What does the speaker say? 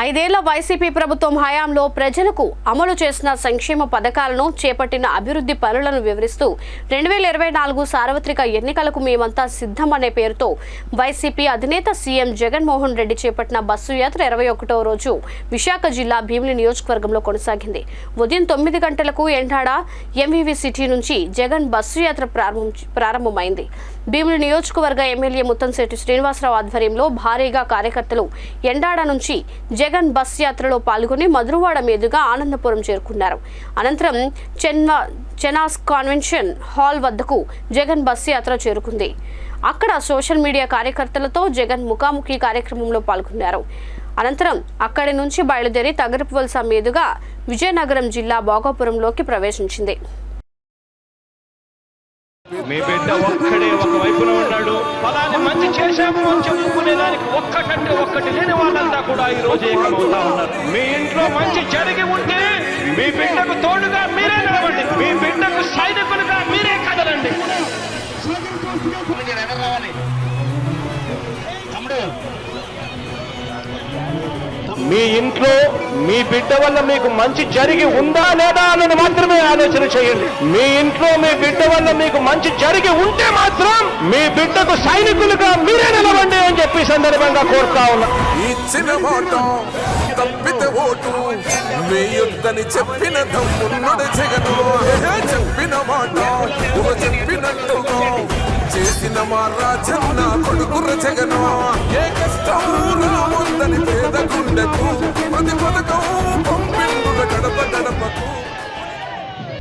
ఐదేళ్ళ వైసీపీ ప్రభుత్వం హయాంలో ప్రజలకు అమలు చేసిన సంక్షేమ పథకాలను చేపట్టిన అభివృద్ధి పనులను వివరిస్తూ రెండు వేల ఇరవై నాలుగు సార్వత్రిక ఎన్నికలకు మేమంతా సిద్ధం అనే పేరుతో వైసీపీ అధినేత సీఎం జగన్మోహన్ రెడ్డి చేపట్టిన బస్సు యాత్ర ఇరవై ఒకటో రోజు విశాఖ జిల్లా భీమిలి నియోజకవర్గంలో కొనసాగింది. ఉదయం తొమ్మిది గంటలకు ఎండాడ ఎంవీవీ సిటీ నుంచి జగన్ బస్సు యాత్ర ప్రారంభం ప్రారంభమైంది. భీమిలి నియోజకవర్గ ఎమ్మెల్యే ముత్తంశెట్టి శ్రీనివాసరావు ఆధ్వర్యంలో భారీగా కార్యకర్తలు ఎండాడ నుంచి జగన్ బస్ యాత్రలో పాల్గొని మధురవాడ మీదుగా ఆనందపురం చేరుకున్నారు. అనంతరం చెన్వా చెనాస్ కాన్వెన్షన్ హాల్ వద్దకు జగన్ బస్ యాత్ర చేరుకుంది. అక్కడ సోషల్ మీడియా కార్యకర్తలతో జగన్ ముఖాముఖి కార్యక్రమంలో పాల్గొన్నారు. అనంతరం అక్కడి నుంచి బయలుదేరి తగరపు వలస మీదుగా విజయనగరం జిల్లా భోగాపురంలోకి ప్రవేశించింది. మీ బిడ్డ ఒక్కడే ఒక వైపున ఉన్నాడు. ఫలాన్ని మంచి చేశాము ఒక్కటంటే ఒక్కటి లేని వాళ్ళంతా కూడా ఈ రోజు ఏకమవుతా ఉన్నారు. మీ ఇంట్లో మంచి జరిగి ఉంటే మీ బిడ్డకు తోడుగా మీరే నిలవండి. మీ బిడ్డకు సైనికులుగా మీరే కదలండి. మీ ఇంట్లో మీ బిడ్డ వల్ల మీకు మంచి జరిగి ఉందా లేదా అని మాత్రమే ఆలోచన చేయండి. మీ ఇంట్లో మీ బిడ్డ వల్ల మీకు మంచి జరిగి ఉంటే మాత్రం మీ బిడ్డకు సైనికులుగా మీరే నిలవండి అని చెప్పి ఈ సందర్భంగా కోరుతా ఉన్నా. ఇచ్చిన మాట తప్పితే ఓటు వేయొద్దని చెప్పిన దమ్మున్నడు జగను. ఏ చెప్పిన మాట ఊహ చెప్పినట్టుగా. చేసిన మా రాజన్న కొడుకుర జగను. ఏ కష్టం రావద్దని పేద గుండెకు ప్రతి పథకం